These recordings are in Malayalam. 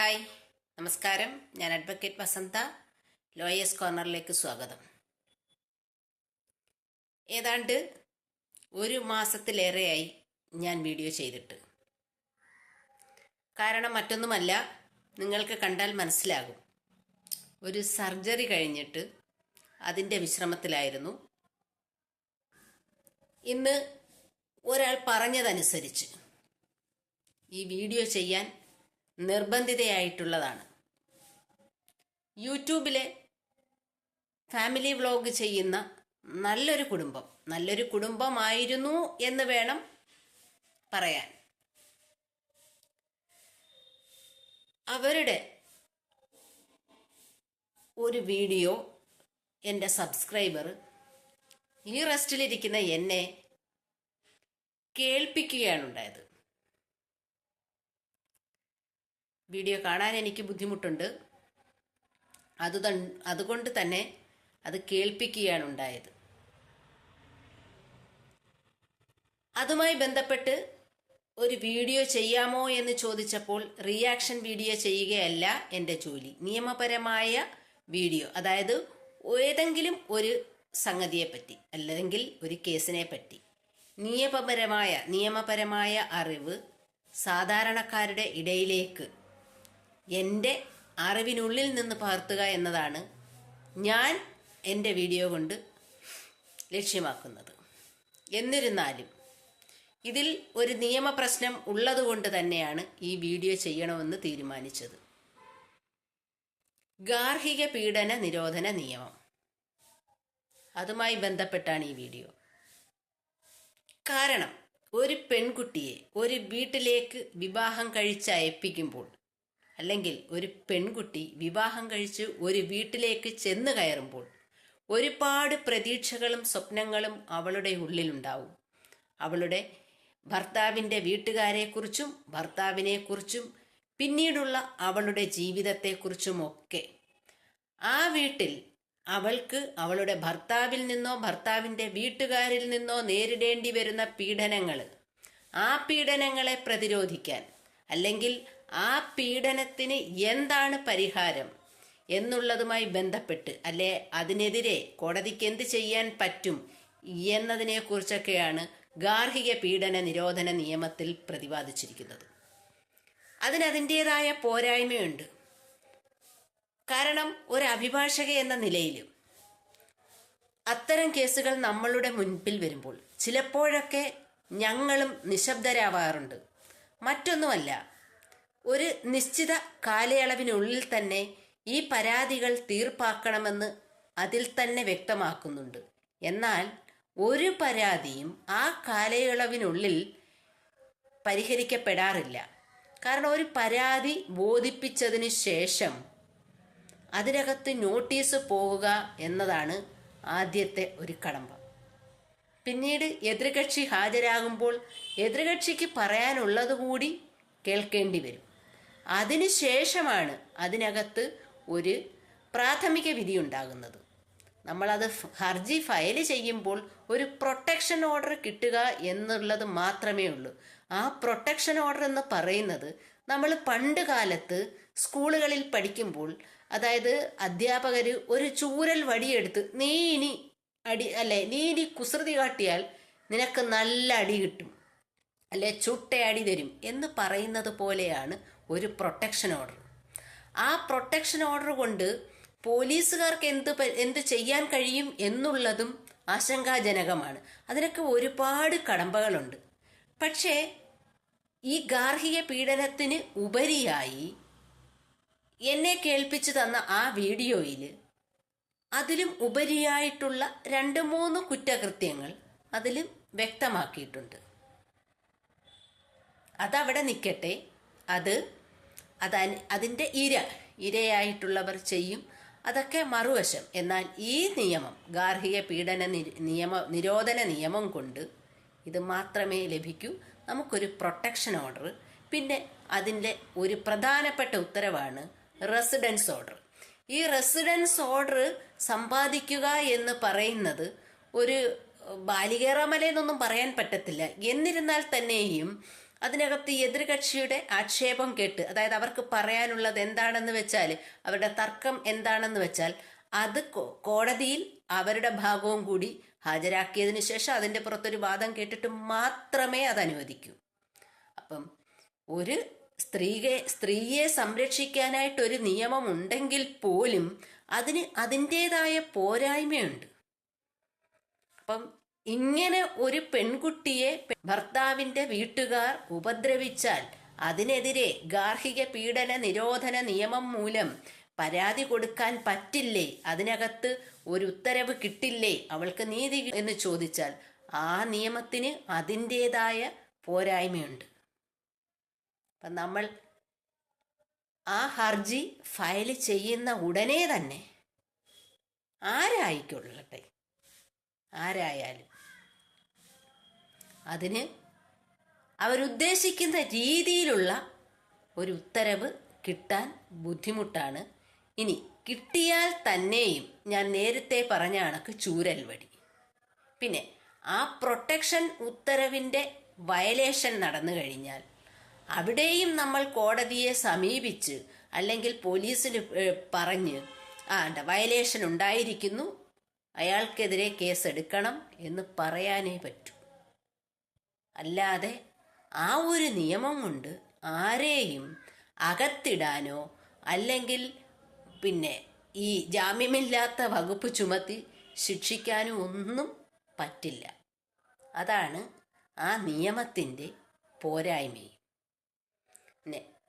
ഹായ്. നമസ്കാരം. ഞാൻ അഡ്വക്കേറ്റ് വസന്ത. ലോയേഴ്സ് കോർണറിലേക്ക് സ്വാഗതം. ഏതാണ്ട് ഒരു മാസത്തിലേറെയായി ഞാൻ വീഡിയോ ചെയ്തിട്ട്. കാരണം മറ്റൊന്നുമല്ല നിങ്ങൾക്ക് കണ്ടാൽ മനസ്സിലാകും. ഒരു സർജറി കഴിഞ്ഞിട്ട് അതിന്റെ വിശ്രമത്തിലായിരുന്നു. ഇന്ന് ഒരാൾ പറഞ്ഞതനുസരിച്ച് ഈ വീഡിയോ ചെയ്യാൻ നിർബന്ധിതയായിട്ടുള്ളതാണ്. യൂട്യൂബിലെ ഫാമിലി വ്ലോഗ് ചെയ്യുന്ന നല്ലൊരു കുടുംബം നല്ലൊരു കുടുംബമായിരുന്നു എന്ന് വേണം പറയാൻ. അവരുടെ ഒരു വീഡിയോ എന്റെ സബ്സ്ക്രൈബർ ഈ റെസ്റ്റിലിരിക്കുന്ന എന്നെ കേൾപ്പിക്കുകയാണ് ഉണ്ടായത് വീഡിയോ കാണാൻ എനിക്ക് ബുദ്ധിമുട്ടുണ്ട്. അത് അതുകൊണ്ട് തന്നെ അത് കേൾപ്പിക്കുകയാണ് ഉണ്ടായത്. അതുമായി ബന്ധപ്പെട്ട് ഒരു വീഡിയോ ചെയ്യാമോ എന്ന് ചോദിച്ചപ്പോൾ റിയാക്ഷൻ വീഡിയോ ചെയ്യുകയല്ല എന്റെ ജോലി. നിയമപരമായ വീഡിയോ അതായത് ഏതെങ്കിലും ഒരു സംഗതിയെപ്പറ്റി അല്ലെങ്കിൽ ഒരു കേസിനെ പറ്റി നിയമപരമായ നിയമപരമായ അറിവ് സാധാരണക്കാരുടെ ഇടയിലേക്ക് എന്റെ അറിവിനുള്ളിൽ നിന്ന് പകർത്തുക എന്നതാണ് ഞാൻ എന്റെ വീഡിയോ കൊണ്ട് ലക്ഷ്യമാക്കുന്നത്. എന്നിരുന്നാലും ഇതിൽ ഒരു നിയമപ്രശ്നം ഉള്ളതുകൊണ്ട് തന്നെയാണ് ഈ വീഡിയോ ചെയ്യണമെന്ന് തീരുമാനിച്ചത്. ഗാർഹിക പീഡന നിരോധന നിയമം. അതുമായി ബന്ധപ്പെട്ടാണ് ഈ വീഡിയോ. കാരണം ഒരു പെൺകുട്ടിയെ ഒരു വീട്ടിലേക്ക് വിവാഹം കഴിച്ച് അയപ്പിക്കുമ്പോൾ അല്ലെങ്കിൽ ഒരു പെൺകുട്ടി വിവാഹം കഴിച്ച് ഒരു വീട്ടിലേക്ക് ചെന്നു കയറുമ്പോൾ ഒരുപാട് പ്രതീക്ഷകളും സ്വപ്നങ്ങളും അവളുടെ ഉള്ളിലുണ്ടാവും. അവളുടെ ഭർത്താവിന്റെ വീട്ടുകാരെക്കുറിച്ചും ഭർത്താവിനെക്കുറിച്ചും പിന്നീടുള്ള അവളുടെ ജീവിതത്തെക്കുറിച്ചുമൊക്കെ. ആ വീട്ടിൽ അവൾക്ക് അവളുടെ ഭർത്താവിൽ നിന്നോ ഭർത്താവിന്റെ വീട്ടുകാരിൽ നിന്നോ നേരിടേണ്ടി വരുന്ന പീഡനങ്ങൾ ആ പീഡനങ്ങളെ പ്രതിരോധിക്കാൻ അല്ലെങ്കിൽ ആ പീഡനത്തിന് എന്താണ് പരിഹാരം എന്നുള്ളതുമായി ബന്ധപ്പെട്ട് അല്ലെ അതിനെതിരെ കോടതിക്ക് എന്ത് ചെയ്യാൻ പറ്റും എന്നതിനെക്കുറിച്ചൊക്കെയാണ് ഗാർഹിക പീഡന നിരോധന നിയമത്തിൽ പ്രതിപാദിച്ചിരിക്കുന്നത്. അതിനതിന്റെതായ പോരായ്മയുണ്ട്. കാരണം ഒരു അഭിഭാഷക എന്ന നിലയിലും അത്തരം കേസുകൾ നമ്മളുടെ മുൻപിൽ വരുമ്പോൾ ചിലപ്പോഴൊക്കെ ഞങ്ങളും നിശബ്ദരാവാറുണ്ട്. മറ്റൊന്നുമല്ല ഒരു നിശ്ചിത കാലയളവിനുള്ളിൽ തന്നെ ഈ പരാതികൾ തീർപ്പാക്കണമെന്ന് അതിൽ തന്നെ വ്യക്തമാക്കുന്നുണ്ട്. എന്നാൽ ഒരു പരാതിയും ആ കാലയളവിനുള്ളിൽ പരിഹരിക്കപ്പെടാറില്ല. കാരണം ഒരു പരാതി ബോധിപ്പിച്ചതിന് ശേഷം അതിനകത്ത് നോട്ടീസ് പോകുക എന്നതാണ് ആദ്യത്തെ ഒരു കടമ്പ. പിന്നീട് എതിർകക്ഷി ഹാജരാകുമ്പോൾ എതിർകക്ഷിക്ക് പറയാനുള്ളത് കൂടി കേൾക്കേണ്ടി വരും. അതിനുശേഷമാണ് അതിനകത്ത് ഒരു പ്രാഥമിക വിധി ഉണ്ടാകുന്നത്. നമ്മളത് ഹർജി ഫയൽ ചെയ്യുമ്പോൾ ഒരു പ്രൊട്ടക്ഷൻ ഓർഡർ കിട്ടുക എന്നുള്ളത് മാത്രമേ ഉള്ളൂ. ആ പ്രൊട്ടക്ഷൻ ഓർഡർ എന്ന് പറയുന്നത് നമ്മൾ പണ്ട് കാലത്ത് സ്കൂളുകളിൽ പഠിക്കുമ്പോൾ അതായത് അധ്യാപകർ ഒരു ചൂരൽ വടിയെടുത്ത് നീ ഇനി അടി അല്ലെ നീ ഇനി കുസൃതി കാട്ടിയാൽ നിനക്ക് നല്ല അടി കിട്ടും. അല്ലെ ചുട്ടയടി തരും എന്ന് പറയുന്നത് പോലെയാണ് ഒരു പ്രൊട്ടക്ഷൻ ഓർഡർ ആ പ്രൊട്ടക്ഷൻ ഓർഡർ കൊണ്ട് പോലീസുകാർക്ക് എന്ത് എന്ത് ചെയ്യാൻ കഴിയും എന്നുള്ളതും ആശങ്കാജനകമാണ്. അതിനൊക്കെ ഒരുപാട് കടമ്പകളുണ്ട്. പക്ഷേ ഈ ഗാർഹിക പീഡനത്തിന് ഉപരിയായി എന്നെ കേൾപ്പിച്ചു തന്ന ആ വീഡിയോയിൽ അതിലും ഉപരിയായിട്ടുള്ള രണ്ട് മൂന്ന് കുറ്റകൃത്യങ്ങൾ അതിലും വ്യക്തമാക്കിയിട്ടുണ്ട്. അതവിടെ നിൽക്കട്ടെ അത് അത് അതിന്റെ ഇര ഇരയായിട്ടുള്ളവർ ചെയ്യും. അതൊക്കെ മറുവശം. എന്നാൽ ഈ നിയമം ഗാർഹിക പീഡന നിയമ നിരോധന നിയമം കൊണ്ട് ഇത് മാത്രമേ ലഭിക്കൂ. നമുക്കൊരു പ്രൊട്ടക്ഷൻ ഓർഡർ. പിന്നെ അതിന്റെ ഒരു പ്രധാനപ്പെട്ട ഉത്തരവാണ് റെസിഡൻസ് ഓർഡർ. ഈ റെസിഡൻസ് ഓർഡർ സമ്പാദിക്കുക എന്ന് പറയുന്നത് ഒരു ബാലികേറാമലയെന്നൊന്നും പറയാൻ പറ്റത്തില്ല. എന്നിരുന്നാൽ തന്നെയും അതിനകത്ത് എതിർകക്ഷിയുടെ ആക്ഷേപം കേട്ട് അതായത് അവർക്ക് പറയാനുള്ളത് എന്താണെന്ന് വെച്ചാൽ അവരുടെ തർക്കം എന്താണെന്ന് വെച്ചാൽ അത് കോടതിയിൽ അവരുടെ ഭാഗവും കൂടി ഹാജരാക്കിയതിന് ശേഷം അതിന്റെ പുറത്തൊരു വാദം കേട്ടിട്ട് മാത്രമേ അത് അനുവദിക്കൂ. അപ്പം ഒരു സ്ത്രീയെ സ്ത്രീയെ സംരക്ഷിക്കാനായിട്ട് ഒരു നിയമം ഉണ്ടെങ്കിൽ പോലും അതിന് അതിന്റെതായ പോരായ്മയുണ്ട്. അപ്പം ഇങ്ങനെ ഒരു പെൺകുട്ടിയെ ഭർത്താവിന്റെ വീട്ടുകാർ ഉപദ്രവിച്ചാൽ അതിനെതിരെ ഗാർഹിക പീഡന നിരോധന നിയമം മൂലം പരാതി കൊടുക്കാൻ പറ്റില്ലേ? അതിനകത്ത് ഒരു ഉത്തരവ് കിട്ടില്ലേ? അവൾക്ക് നീതി എന്ന് ചോദിച്ചാൽ ആ നിയമത്തിന് അതിന്റെതായ പോരായ്മയുണ്ട്. അപ്പം നമ്മൾ ആ ഹർജി ഫയൽ ചെയ്യുന്ന ഉടനെ തന്നെ ആരായിക്കൊള്ളട്ടെ? ആരായാലും. അതിന് അവരുദ്ദേശിക്കുന്ന രീതിയിലുള്ള ഒരു ഉത്തരവ് കിട്ടാൻ ബുദ്ധിമുട്ടാണ്. ഇനി കിട്ടിയാൽ തന്നെയും ഞാൻ നേരത്തെ പറഞ്ഞ കണക്ക് ചൂരൽ വടി. പിന്നെ ആ പ്രൊട്ടക്ഷൻ ഉത്തരവിന്റെ വയലേഷൻ നടന്നു കഴിഞ്ഞാൽ അവിടെയും നമ്മൾ കോടതിയെ സമീപിച്ച് അല്ലെങ്കിൽ പോലീസിന് പറഞ്ഞ് ആ വയലേഷൻ ഉണ്ടായിരിക്കുന്നു അയാൾക്കെതിരെ കേസെടുക്കണം എന്ന് പറയാനേ പറ്റൂ. അല്ലാതെ ആ ഒരു നിയമം കൊണ്ട് ആരെയും അകത്തിടാനോ അല്ലെങ്കിൽ പിന്നെ ഈ ജാമ്യമില്ലാത്ത വകുപ്പ് ചുമത്തി ശിക്ഷിക്കാനോ ഒന്നും പറ്റില്ല. അതാണ് ആ നിയമത്തിന്റെ പോരായ്മയും.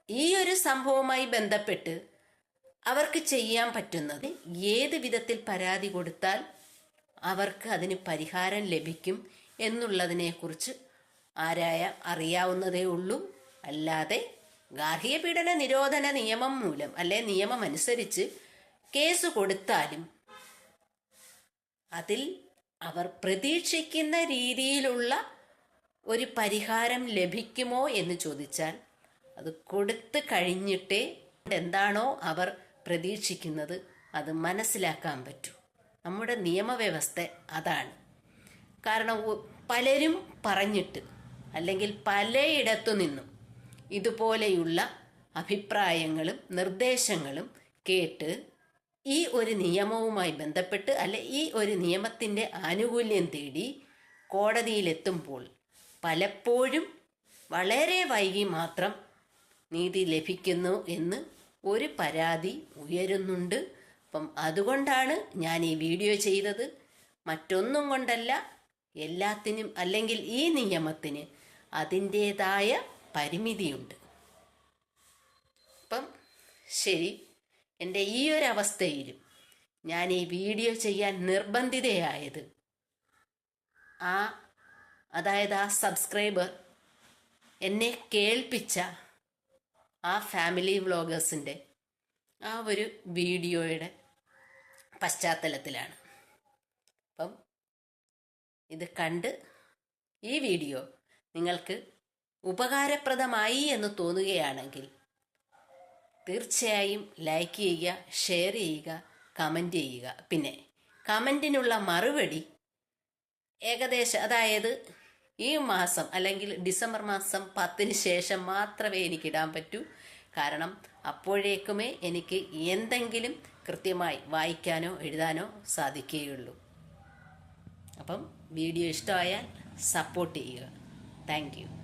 ഈ ഒരു സംഭവവുമായി ബന്ധപ്പെട്ട് അവർക്ക് ചെയ്യാൻ പറ്റുന്നത് ഏത് വിധത്തിൽ പരാതി കൊടുത്താൽ അവർക്ക് അതിന് പരിഹാരം ലഭിക്കും എന്നുള്ളതിനെക്കുറിച്ച് ആരായ അറിയാവുന്നതേ ഉള്ളൂ. അല്ലാതെ ഗാർഹിക പീഡന നിരോധന നിയമം മൂലം അല്ലെ നിയമം അനുസരിച്ച് കേസ് കൊടുത്താലും അതിൽ അവർ പ്രതീക്ഷിക്കുന്ന രീതിയിലുള്ള ഒരു പരിഹാരം ലഭിക്കുമോ എന്ന് ചോദിച്ചാൽ അത് കൊടുത്തു കഴിഞ്ഞിട്ടേ എന്താണോ അവർ പ്രതീക്ഷിക്കുന്നത് അത് മനസ്സിലാക്കാൻ പറ്റൂ. നമ്മുടെ നിയമവ്യവസ്ഥ അതാണ്. കാരണം പലരും പറഞ്ഞിട്ട് അല്ലെങ്കിൽ പലയിടത്തു നിന്നും ഇതുപോലെയുള്ള അഭിപ്രായങ്ങളും നിർദ്ദേശങ്ങളും കേട്ട് ഈ ഒരു നിയമവുമായി ബന്ധപ്പെട്ട് അല്ലെ ഈ ഒരു നിയമത്തിന്റെ ആനുകൂല്യം തേടി കോടതിയിലെത്തുമ്പോൾ പലപ്പോഴും വളരെ വൈകി മാത്രം നീതി ലഭിക്കുന്നു എന്ന് ഒരു പരാതി ഉയരുന്നുണ്ട്. അപ്പം അതുകൊണ്ടാണ് ഞാൻ ഈ വീഡിയോ ചെയ്തത്. മറ്റൊന്നും കൊണ്ടല്ല. എല്ലാത്തിനും അല്ലെങ്കിൽ ഈ നിയമത്തിന് അതിന്റേതായ പരിമിതിയുണ്ട്. അപ്പം ശരി എന്റെ ഈ ഒരു അവസ്ഥയിലും ഞാൻ ഈ വീഡിയോ ചെയ്യാൻ നിർബന്ധിതയായത് ആ അതായത് ആ സബ്സ്ക്രൈബർ എന്നെ കേൾപ്പിച്ച ആ ഫാമിലി വ്ളോഗേഴ്സിന്റെ ആ ഒരു വീഡിയോയുടെ പശ്ചാത്തലത്തിലാണ്. അപ്പം ഇത് കണ്ട് ഈ വീഡിയോ നിങ്ങൾക്ക് ഉപകാരപ്രദമായി എന്ന് തോന്നുകയാണെങ്കിൽ തീർച്ചയായും ലൈക്ക് ചെയ്യുക ഷെയർ ചെയ്യുക കമന്റ് ചെയ്യുക. പിന്നെ കമന്റിനുള്ള മറുപടി ഏകദേശം അതായത് ഈ മാസം അല്ലെങ്കിൽ ഡിസംബർ മാസം പത്തിന് ശേഷം മാത്രമേ എനിക്ക് ഇടാൻ പറ്റൂ. കാരണം അപ്പോഴേക്കുമേ എനിക്ക് എന്തെങ്കിലും കൃത്യമായി വായിക്കാനോ എഴുതാനോ സാധിക്കുകയുള്ളൂ. അപ്പം വീഡിയോ ഇഷ്ടമായാൽ സപ്പോർട്ട് ചെയ്യുക. Thank you.